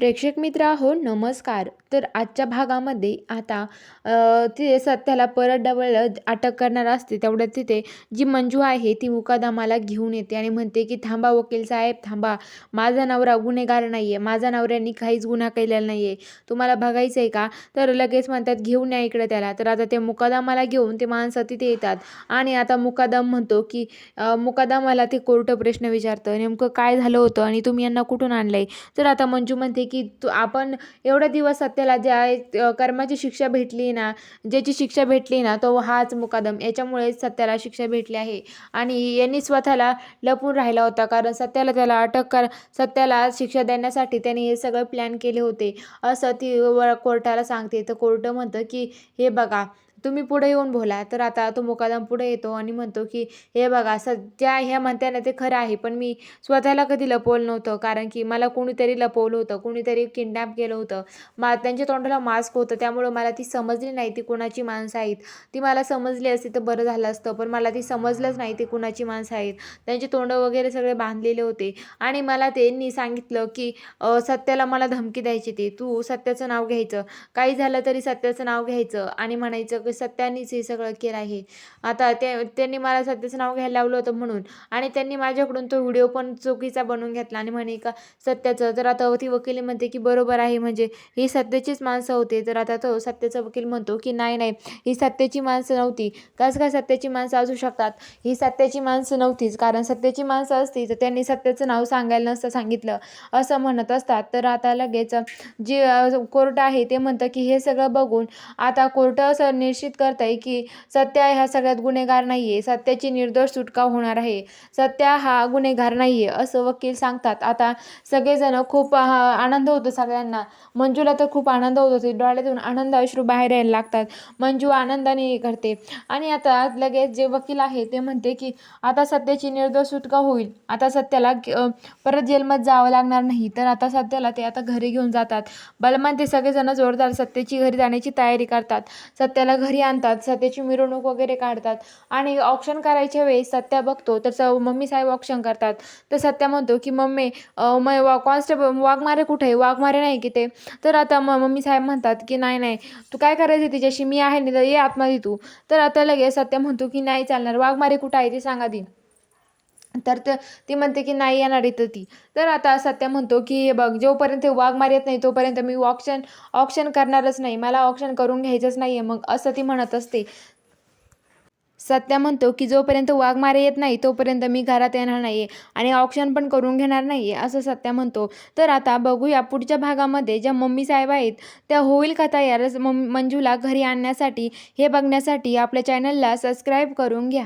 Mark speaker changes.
Speaker 1: प्रेक्षक मित्र हो नमस्कार. तर आजच्या भागामध्ये आता ते सत्याला परत डबल अटक करणार असते. तेवढ्यात तिथे जी मंजू आहे ती मुकादामाला घेऊन येते आणि म्हणते की थांबा वकील साहेब थांबा. माझा नवरा गुन्हेगार नाही आहे माझा नवऱ्यानी काहीच गुन्हा केलेला नाही आहे तुम्हाला बघायचं आहे का? तर लगेच म्हणतात घेऊन या इकडे त्याला. तर आता ते मुकादामाला घेऊन ते माणसं तिथे येतात. आणि आता मुकादम म्हणतो की मुकादामाला ते कोर्ट प्रश्न विचारतं. नेमकं काय झालं होतं आणि तुम्ही यांना कुठून आणलं आहे तर आता मंजू म्हणते की तू आपण एवढे दिवस सत्याला ज्या कर्माची शिक्षा भेटली ना ज्याची शिक्षा भेटली ना तो हाच मुकादम. याच्यामुळेच सत्याला शिक्षा भेटली आहे. आणि यांनी स्वतःला लपून राहिला होता कारण सत्याला त्याला अटक कर सत्याला शिक्षा देण्यासाठी त्यांनी हे सगळं प्लॅन केले होते. असं ती व कोर्टाला सांगते. तर कोर्ट म्हणतं की हे बघा तुम्ही पुढे येऊन बोला. तर आता तो मुकादम पुढे येतो आणि म्हणतो की हे बघा सध्या ह्या म्हणत्या ना ते खरं आहे पण मी स्वतःला कधी लपवलं नव्हतं. कारण की मला कोणीतरी लपवलं होतं कोणीतरी किडनॅप केलं होतं. मा त्यांच्या तोंडाला मास्क होतं त्यामुळं मला ती समजली नाही ती कुणाची माणसं आहेत. ती मला समजली असती तर बरं झालं असतं पण मला ती समजलंच नाही ती कुणाची माणसं आहेत. त्यांचे तोंड वगैरे सगळे बांधलेले होते. आणि मला त्यांनी सांगितलं की सत्याला मला धमकी द्यायची ती. तू सत्याचं नाव घ्यायचं. काही झालं तरी सत्याचं नाव घ्यायचं. आणि म्हणायचं अभ्यासात सत्यानीच हे सगळं केलं आहे. आता ते त्यांनी मला सत्याचं नाव घ्यायला लावलं होतं म्हणून. आणि त्यांनी माझ्याकडून तो व्हिडिओ पण चुकीचा बनवून घेतला आणि म्हणे का सत्याचं तर आता ती वकील म्हणते की बरोबर आहे म्हणजे ही सत्याचीच माणसं होते. तर आता तो सत्याचा वकील म्हणतो की नाही नाही ही सत्याची माणसं नव्हती. कसं काय सत्याची माणसं असू शकतात? ही सत्याची माणसं नव्हतीच. कारण सत्याची माणसं असती तर त्यांनी सत्याचं नाव सांगायला नसतं सांगितलं. असं म्हणत असतात. तर आता लगेच जे कोर्ट आहे ते म्हणतं की हे सगळं बघून आता कोर्ट असं निश्चित करत आहे की सत्या ह्या सगळ्यात गुन्हेगार नाही आहे सत्याची निर्दोष सुटका होणार आहे. सत्या हा गुन्हेगार नाही आहे असं वकील सांगतात. आता सगळेजण खूप आनंद होतो सगळ्यांना. मंजूला तर खूप आनंद होत होते. डोळ्यातून आनंद अश्रू बाहेर यायला लागतात. मंजू आनंदाने हे करते. आणि आता लगेच जे वकील आहे ते म्हणते की आता सत्याची निर्दोष सुटका होईल. आता सत्याला परत जेलमध्ये जावं लागणार नाही. तर आता सत्याला ते आता घरी घेऊन जातात. बलमान ते सगळेजण जोरदार सत्याची घरी जाण्याची तयारी करतात. सत्याला घरी आणतात सत्याची मिरवणूक वगैरे काढतात आणि ऑप्शन करायच्या वेळेस सत्या बघतो तर मम्मी साहेब ऑप्शन करतात. तर सत्या म्हणतो की मम्मी म वा कॉन्स्टेबल वाघमारे कुठे आहे? वाघमारे नाही की ते? तर आता म मम्मी साहेब म्हणतात की नाही नाही तू काय करायचं तिच्याशी? मी आहे नाही तर ये आतमध्ये तू. तर आता लगेच सत्या म्हणतो की नाही चालणार. वाघमारे कुठं आहे ते सांगा दी तर ते ती म्हणते की नाही येणार इथं ती. तर आता सत्या म्हणतो की हे बघ जोपर्यंत वाघ मारत नाही तोपर्यंत मी ऑप्शन ऑप्शन करणारच नाही. मला ऑप्शन करून घ्यायचंच नाही आहे मग असं ती म्हणत असते. सत्या म्हणतो की जोपर्यंत वाघ मारे येत नाही तोपर्यंत मी घरात येणार नाही आहे आणि ऑप्शन पण करून घेणार नाही आहे असं सत्या म्हणतो. तर आता बघूया पुढच्या भागामध्ये ज्या मम्मी साहेब आहेत त्या होईल का मम मंजूला घरी आणण्यासाठी हे बघण्यासाठी आपल्या चॅनलला सबस्क्राईब करून घ्या.